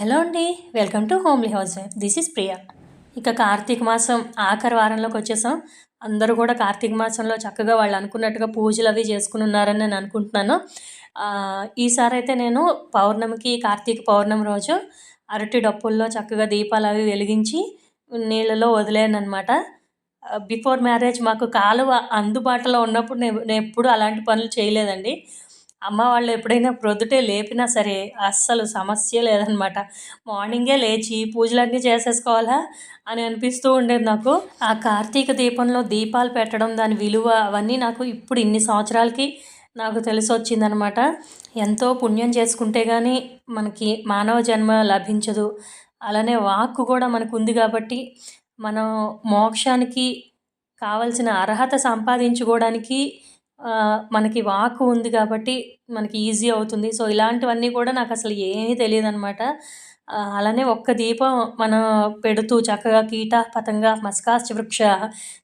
Hello అండి welcome to homely house. Wife this is Priya. ఇక కార్తీక మాసం ఆఖరి వారంలోకి వచ్చేసాం. అందరూ కూడా కార్తీక మాసంలో చక్కగా వాళ్ళు అనుకున్నట్టుగా పూజలు అవి చేసుకుని ఉన్నారని నేను అనుకుంటున్నాను. ఈసారి అయితే నేను పౌర్ణమికి కార్తీక పౌర్ణమి రోజు అరటి డప్పుల్లో చక్కగా దీపాలు అవి వెలిగించి నీళ్ళలో వదిలేనమాట అనమాట బిఫోర్ మ్యారేజ్ మాకు కాలువ అందుబాటులో ఉన్నప్పుడు నేను నేను ఎప్పుడు అలాంటి పనులు చేయలేదండి. అమ్మ వాళ్ళు ఎప్పుడైనా ప్రొద్దుటే లేపినా సరే అస్సలు సమస్య లేదనమాట. మార్నింగే లేచి పూజలన్నీ చేసేసుకోవాలా అని అనిపిస్తూ ఉండేది నాకు. ఆ కార్తీక దీపంలో దీపాలు పెట్టడం దాని విలువ అవన్నీ నాకు ఇప్పుడు ఇన్ని సంవత్సరాలకి నాకు తెలిసి వచ్చిందనమాట. ఎంతో పుణ్యం చేసుకుంటే కానీ మనకి మానవ జన్మ లభించదు. అలానే వాక్కు కూడా మనకు ఉంది కాబట్టి మనం మోక్షానికి కావలసిన అర్హత సంపాదించుకోవడానికి మనకి వాక్ ఉంది కాబట్టి మనకి ఈజీ అవుతుంది. సో ఇలాంటివన్నీ కూడా నాకు అసలు ఏమీ తెలియదు అనమాట అలానే ఒక్క దీపం మనం పెడుతూ చక్కగా కీట పతంగ మస్కాశ్చ వృక్ష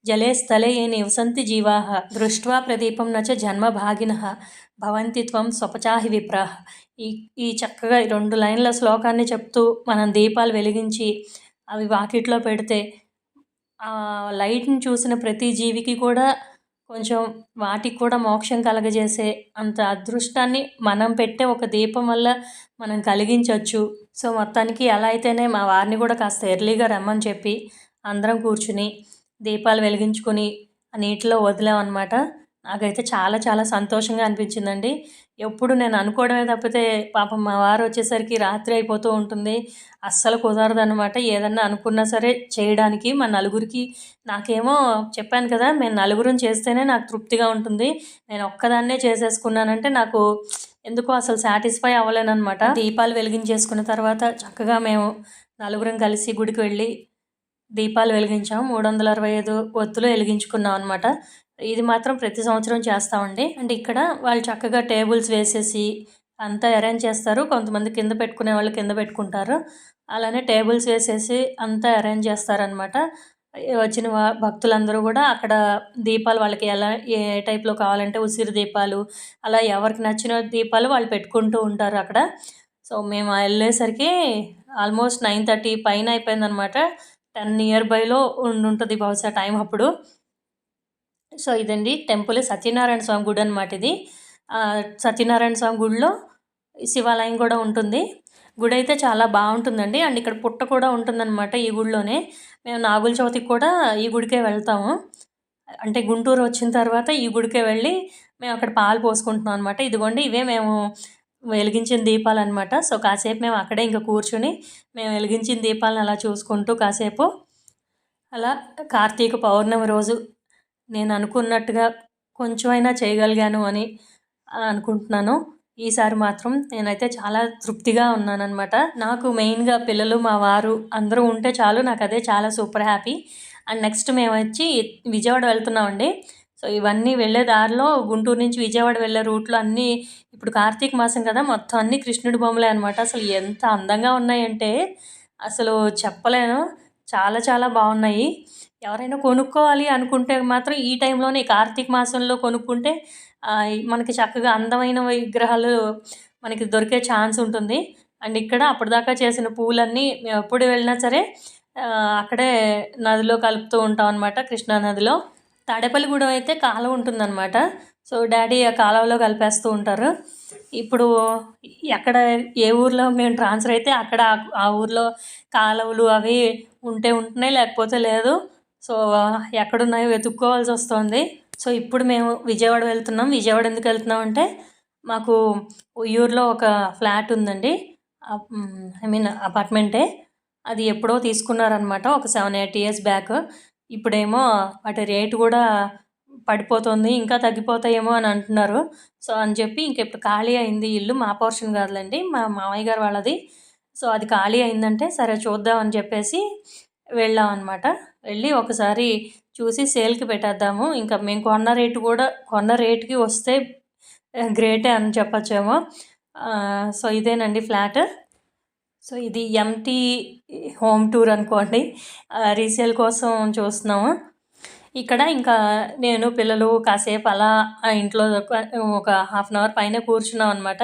జలే స్థలే ఏ నివసంతి జీవా దృష్ట్వా ప్రదీపం నచ జన్మ భాగిన భవంతి త్వం స్వపచాహి విప్రాహ ఈ ఈ చక్కగా ఈ రెండు లైన్ల శ్లోకాన్ని చెప్తూ మనం దీపాలు వెలిగించి అవి వాకిట్లో పెడితే లైట్ని చూసిన ప్రతి జీవికి కూడా కొంచెం వాటికి కూడా మోక్షం కలగజేసే అంత అదృష్టాన్ని మనం పెట్టే ఒక దీపం వల్ల మనం కలిగించవచ్చు సో మొత్తానికి ఎలా అయితేనే మా వారిని కూడా కాస్త ఎర్లీగా రమ్మని చెప్పి అందరం కూర్చుని దీపాలు వెలిగించుకొని నీటిలో వదిలామన్నమాట. నాకైతే చాలా చాలా సంతోషంగా అనిపించిందండి. ఎప్పుడు నేను అనుకోవడమే తప్పితే పాపం మా వారు వచ్చేసరికి రాత్రి అయిపోతూ ఉంటుంది. అస్సలు కుదరదు అనమాట ఏదన్నా అనుకున్నా సరే చేయడానికి మా నలుగురికి నాకేమో చెప్పాను కదా మేము నలుగురం చేస్తేనే నాకు తృప్తిగా ఉంటుంది. నేను ఒక్కదాన్నే చేసేసుకున్నానంటే నాకు ఎందుకో అసలు సాటిస్ఫై అవ్వలేనమాట దీపాలు వెలిగించేసుకున్న తర్వాత చక్కగా మేము నలుగురం కలిసి గుడికి వెళ్ళి దీపాలు వెలిగించాం. మూడు వందల అరవై ఐదు ఒత్తులు వెలిగించుకున్నాం అనమాట ఇది మాత్రం ప్రతి సంవత్సరం చేస్తామండి అంటే ఇక్కడ వాళ్ళు చక్కగా టేబుల్స్ వేసేసి అంతా అరేంజ్ చేస్తారు. కొంతమంది కింద పెట్టుకునే వాళ్ళు కింద పెట్టుకుంటారు. అలానే టేబుల్స్ వేసేసి అంతా అరేంజ్ చేస్తారనమాట వచ్చిన భక్తులందరూ కూడా అక్కడ దీపాలు వాళ్ళకి ఎలా ఏ టైప్లో కావాలంటే ఉసిరి దీపాలు అలా ఎవరికి నచ్చిన దీపాలు వాళ్ళు పెట్టుకుంటూ ఉంటారు అక్కడ. సో మేము వెళ్ళేసరికి ఆల్మోస్ట్ నైన్ థర్టీ పైన అయిపోయిందనమాట టెన్ నియర్ బైలో ఉంటుంది బహుశా టైం అప్పుడు. సో ఇదండి టెంపుల్ సత్యనారాయణ స్వామి గుడి అనమాట ఇది. సత్యనారాయణ స్వామి గుడిలో శివాలయం కూడా ఉంటుంది. గుడి అయితే చాలా బాగుంటుందండి. అండ్ ఇక్కడ పుట్ట కూడా ఉంటుందన్నమాట ఈ గుడిలోనే. మేము నాగుల చవితికి కూడా ఈ గుడికే వెళ్తాము. అంటే గుంటూరు వచ్చిన తర్వాత ఈ గుడికే వెళ్ళి మేము అక్కడ పాలు పోసుకుంటున్నాం అనమాట ఇదిగోండి ఇవే మేము వెలిగించిన దీపాలు అనమాట సో కాసేపు మేము అక్కడే ఇంకా కూర్చుని మేము వెలిగించిన దీపాలను అలా చూసుకుంటూ కాసేపు అలా కార్తీక పౌర్ణమి రోజు నేను అనుకున్నట్టుగా కొంచెమైనా చేయగలిగాను అని అనుకుంటున్నాను. ఈసారి మాత్రం నేనైతే చాలా తృప్తిగా ఉన్నానన్నమాట. నాకు మెయిన్గా పిల్లలు మా వారు అందరూ ఉంటే చాలు నాకు అదే చాలా సూపర్ హ్యాపీ. అండ్ నెక్స్ట్ మేము వచ్చి విజయవాడ వెళ్తున్నామండి. సో ఇవన్నీ వెళ్ళే దారిలో గుంటూరు నుంచి విజయవాడ వెళ్ళే రూట్లో అన్నీ ఇప్పుడు కార్తీక మాసం కదా మొత్తం అన్నీ కృష్ణుడి బొమ్మలే అనమాట అసలు ఎంత అందంగా ఉన్నాయంటే అసలు చెప్పలేను. చాలా చాలా బాగున్నాయి. ఎవరైనా కొనుక్కోవాలి అనుకుంటే మాత్రం ఈ టైంలోనే కార్తీక మాసంలో కొనుక్కుంటే మనకి చక్కగా అందమైన విగ్రహాలు మనకి దొరికే ఛాన్స్ ఉంటుంది. అండ్ ఇక్కడ అప్పటిదాకా చేసిన పూలన్నీ మేము ఎప్పుడు వెళ్ళినా సరే అక్కడే నదిలో కలుపుతూ ఉంటాం అనమాట కృష్ణా నదిలో. తాడేపల్లిగూడెం అయితే కాలం ఉంటుందన్నమాట. సో డాడీ ఆ కాలువలో కలిపేస్తూ ఉంటారు. ఇప్పుడు ఎక్కడ ఏ ఊర్లో మేము ట్రాన్స్ఫర్ అయితే అక్కడ ఆ- ఊర్లో కాలువలు అవి ఉంటే ఉంటున్నాయి లేకపోతే లేదు. సో ఎక్కడున్నాయో వెతుక్కోవాల్సి వస్తుంది. సో ఇప్పుడు మేము విజయవాడ వెళ్తున్నాం. విజయవాడ ఎందుకు వెళ్తున్నాం అంటే మాకు ఉయ్యూరులో ఒక ఫ్లాట్ ఉందండి. ఐ మీన్ అపార్ట్మెంటే. అది ఎప్పుడో తీసుకున్నారనమాట ఒక సెవెన్ ఎయిట్ ఇయర్స్ బ్యాక్. ఇప్పుడేమో వాటి రేటు కూడా పడిపోతుంది ఇంకా తగ్గిపోతాయేమో అని అంటున్నారు. సో అని చెప్పి ఇంక ఇప్పుడు ఖాళీ అయింది ఇల్లు మా పోర్షన్ కాదులేండి మా మామయ్య గారు వాళ్ళది. సో అది ఖాళీ అయిందంటే సరే చూద్దాం అని చెప్పేసి వెళ్ళాం అనమాట వెళ్ళి ఒకసారి చూసి సేల్కి పెట్టేద్దాము. ఇంకా మేము కొన్న రేటు కూడా కొన్న రేటుకి వస్తే గ్రేటే అని చెప్పచ్చేమో. సో ఇదేనండి ఫ్లాట్. సో ఇది ఎంటీ హోమ్ టూర్ అనుకోండి. రీసేల్ కోసం చూస్తున్నాము. ఇక్కడ ఇంకా నేను పిల్లలు కాసేపు అలా ఇంట్లో ఒక- ఒక హాఫ్ అన్ అవర్ పైన కూర్చున్నాం అనమాట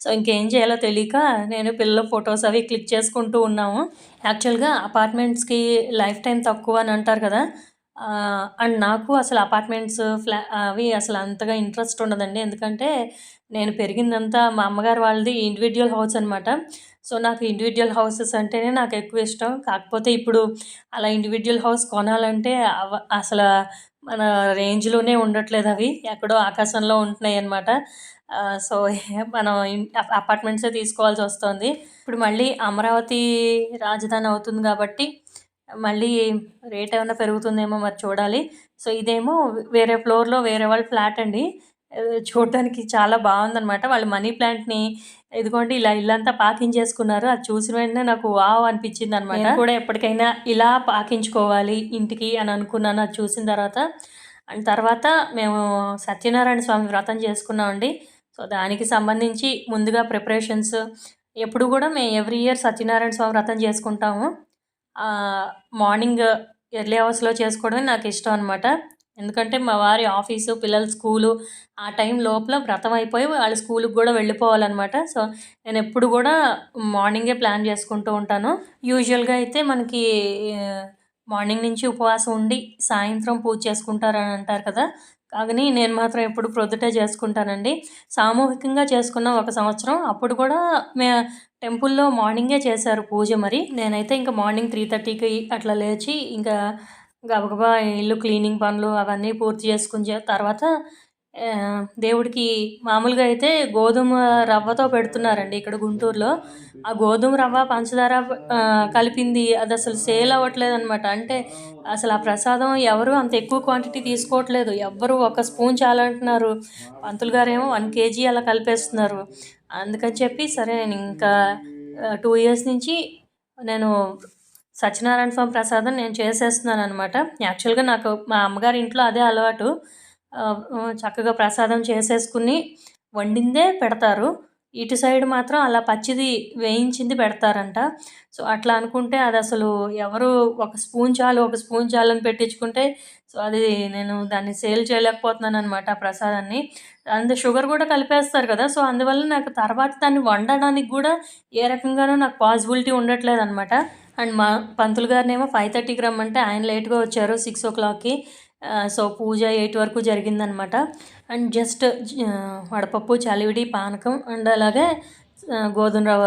సో ఇంకేం చేయాలో తెలియక నేను పిల్లల ఫొటోస్ అవి క్లిక్ చేసుకుంటూ ఉన్నాము. యాక్చువల్గా అపార్ట్మెంట్స్కి లైఫ్ టైం తక్కువ అని అంటారు కదా. అండ్ నాకు అసలు అపార్ట్మెంట్స్ ఫ్లా అవి అసలు అంతగా ఇంట్రెస్ట్ ఉండదండి. ఎందుకంటే నేను పెరిగిందంతా మా అమ్మగారు వాళ్ళది ఇండివిజువల్ హౌస్ అనమాట సో నాకు ఇండివిజువల్ హౌసెస్ అంటేనే నాకు ఎక్కువ ఇష్టం. కాకపోతే ఇప్పుడు అలా ఇండివిజువల్ హౌస్ కొనాలంటే అవ అసలు మన రేంజ్లోనే ఉండట్లేదు అవి. ఎక్కడో ఆకాశంలో ఉంటున్నాయి అనమాట సో మనం అపార్ట్మెంట్సే తీసుకోవాల్సి వస్తుంది. ఇప్పుడు మళ్ళీ అమరావతి రాజధాని అవుతుంది కాబట్టి మళ్ళీ రేట్ ఏమైనా పెరుగుతుందేమో మరి చూడాలి. సో ఇదేమో వేరే ఫ్లోర్లో వేరే వాళ్ళ ఫ్లాట్ అండి. చూడటానికి చాలా బాగుందనమాట వాళ్ళు మనీ ప్లాంట్ని ఇదిగోండి ఇలా ఇల్లంతా పాకించేసుకున్నారు అది చూసిన వెంటనే నాకు వావ్ అనిపించింది అనమాట కూడా ఎప్పటికైనా ఇలా పాకించుకోవాలి ఇంటికి అని అనుకున్నాను. అది చూసిన తర్వాత అండ్ తర్వాత మేము సత్యనారాయణ స్వామి వ్రతం చేసుకున్నామండి. సో దానికి సంబంధించి ముందుగా ప్రిపరేషన్స్ ఎప్పుడు కూడా మేము ఎవ్రీ ఇయర్ సత్యనారాయణ స్వామి వ్రతం చేసుకుంటాము. మార్నింగ్ ఎర్లీ అవర్స్లో చేసుకోవడమే నాకు ఇష్టం అనమాట ఎందుకంటే మా వారి ఆఫీసు పిల్లల స్కూలు ఆ టైం లోపల వ్రతం అయిపోయి వాళ్ళ స్కూల్కి కూడా వెళ్ళిపోవాలన్నమాట. సో నేను ఎప్పుడు కూడా మార్నింగే ప్లాన్ చేసుకుంటూ ఉంటాను. యూజువల్గా అయితే మనకి మార్నింగ్ నుంచి ఉపవాసం ఉండి సాయంత్రం పూజ చేసుకుంటారని అంటారు కదా. కానీ నేను మాత్రం ఎప్పుడు ప్రొద్దుటే చేసుకుంటానండి. సామూహికంగా చేసుకున్న ఒక సంవత్సరం. అప్పుడు కూడా మే టెంపుల్లో మార్నింగే చేశారు పూజ మరి. నేనైతే ఇంకా మార్నింగ్ త్రీ థర్టీకి అట్లా లేచి ఇంకా గబగబా ఇల్లు క్లీనింగ్ పనులు అవన్నీ పూర్తి చేసుకుని తర్వాత దేవుడికి మామూలుగా అయితే గోధుమ రవ్వతో పెడుతున్నారండి ఇక్కడ గుంటూరులో. ఆ గోధుమ రవ్వ పంచదార కలిపింది అది అసలు సేల్ అవ్వట్లేదు అనమాట అంటే అసలు ఆ ప్రసాదం ఎవరు అంత ఎక్కువ క్వాంటిటీ తీసుకోవట్లేదు. ఎవ్వరు ఒక స్పూన్ చాలంటున్నారు. పంతులు గారేమో వన్ కేజీ అలా కలిపేస్తున్నారు. అందుకని చెప్పి సరే నేను ఇంకా టూ ఇయర్స్ నుంచి నేను సత్యనారాయణ స్వామి ప్రసాదం నేను చేసేస్తున్నాను అనమాట యాక్చువల్గా నాకు మా అమ్మగారి ఇంట్లో అదే అలవాటు. చక్కగా ప్రసాదం చేసేసుకుని వండిందే పెడతారు. ఇటు సైడ్ మాత్రం అలా పచ్చిది వేయించింది పెడతారంట. సో అట్లా అనుకుంటే అది అసలు ఎవరు ఒక స్పూన్ చాలు ఒక స్పూన్ చాలు అని పెట్టించుకుంటే సో అది నేను దాన్ని సేల్ చేయలేకపోతున్నాను అనమాట ఆ ప్రసాదాన్ని. అందు షుగర్ కూడా కలిపేస్తారు కదా సో అందువల్ల నాకు తర్వాత దాన్ని వండడానికి కూడా ఏ రకంగానూ నాకు పాసిబిలిటీ ఉండట్లేదు అనమాట అండ్ మా పంతులు గారినేమో ఫైవ్ థర్టీకి రమ్మంటే ఆయన లేట్గా వచ్చారు సిక్స్ ఓ క్లాక్కి సో పూజ ఎయిట్ వరకు జరిగిందనమాట. అండ్ జస్ట్ వడపప్పు చలివిడి పానకం అండ్ అలాగే గోధుమ రవ్వ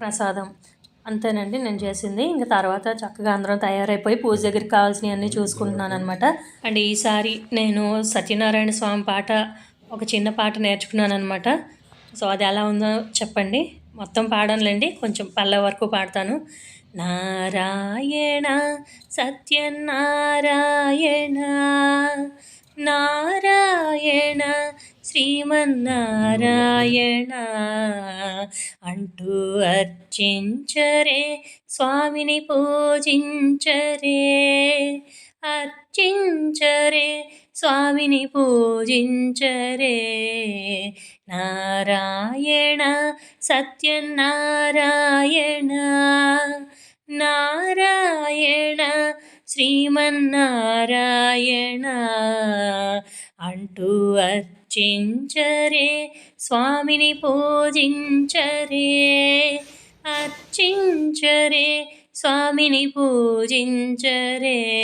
ప్రసాదం. అంతేనండి నేను చేసింది. ఇంకా తర్వాత చక్కగా అందరం తయారైపోయి పూజ దగ్గరికి కావాల్సినవన్నీ చూసుకుంటున్నాను అనమాట అండ్ ఈసారి నేను సత్యనారాయణ స్వామి పాట ఒక చిన్న పాట నేర్చుకున్నాను అనమాట సో అది ఎలా ఉందో చెప్పండి. మొత్తం పాడనులేండి. కొంచెం పల్లె వరకు పాడతాను. నారాయణ సత్యనారాయణ. నారాయణ శ్రీమన్నారాయణ. అంటూ అర్చించరే స్వామిని పూజించరే. అర్చించరే స్వామిని పూజించరే. నారాయణ సత్యనారాయణ. నారాయణ శ్రీమన్నారాయణ. అంటూ అర్చించరే స్వామిని పూజించరే. అర్చించరే స్వామిని పూజించరే.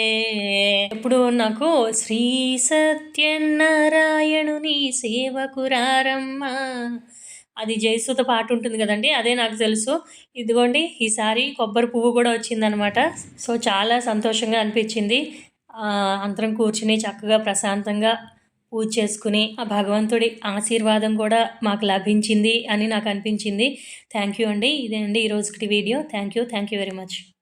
ఇప్పుడు నాకు శ్రీ సత్యనారాయణుని సేవకురారమ్మా. అది జయసుత పాట ఉంటుంది కదండి అదే నాకు తెలుసు. ఇదిగోండి ఈసారి కొబ్బరి పువ్వు కూడా వచ్చిందనమాట. సో చాలా సంతోషంగా అనిపించింది. అందరం కూర్చుని చక్కగా ప్రశాంతంగా పూజ చేసుకుని ఆ భగవంతుడి ఆశీర్వాదం కూడా మాకు లభించింది అని నాకు అనిపించింది. థ్యాంక్ యూ అండి. ఇదే అండి ఈరోజుకి video. Thank you. Thank you very much.